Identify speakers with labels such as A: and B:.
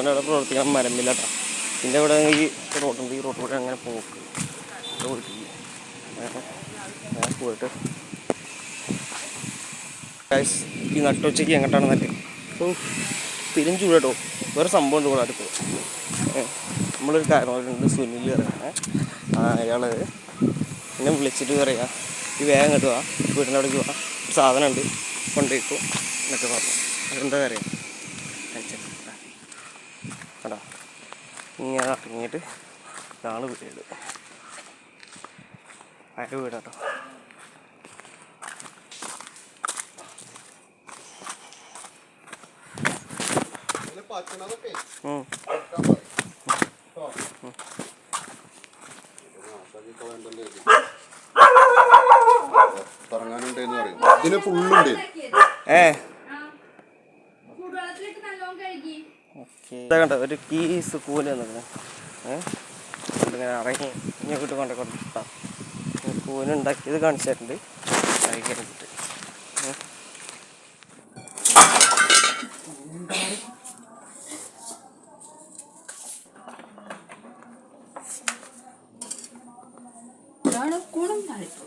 A: അവിടെ പ്രവർത്തിക്കണം മരമില്ല കേട്ടോ ഇതിന്റെ ഇവിടെ ഈ റോഡുണ്ട് ഈ റോഡ് കൂടെ അങ്ങനെ പോക്ക്. പോയിട്ട് ഈ നട്ടുച്ചയ്ക്ക് എങ്ങോട്ടാണ് നട്ട്? ഓ പെരും കേട്ടോ വേറെ സംഭവം ഉണ്ട് ഇവിടെ അടുത്ത്. നമ്മളൊരു കാരണവരുണ്ട് സുനിൽ പറയാൻ ആ അയാൾ എന്നെ വിളിച്ചിട്ട് പറയാ ഈ വേഗം കിട്ടുക വീടിന്റെ അവിടേക്ക് വാ. ഒരു സാധനം ഉണ്ട് കൊണ്ടുപോയിക്കോ എന്നൊക്കെ പറഞ്ഞു. അതെന്താ അറിയാം കടാ ഇങ്ങനെ ഇറങ്ങിയിട്ട് ഇതാണ് വീട് അയാൾ വീടാട്ടോ
B: ഇതിന്
A: ഏ കണ്ടോ ഒരു പീസ് കൂല ഇങ്ങനെ ഇറങ്ങി ഇങ്ങനെ വീട്ടിൽ കൊണ്ടു കൊടുത്താ കൂന് ഉണ്ടാക്കിയത് കാണിച്ചിട്ടുണ്ട്.
C: ഇതാണ് കുളം താളിപ്പ്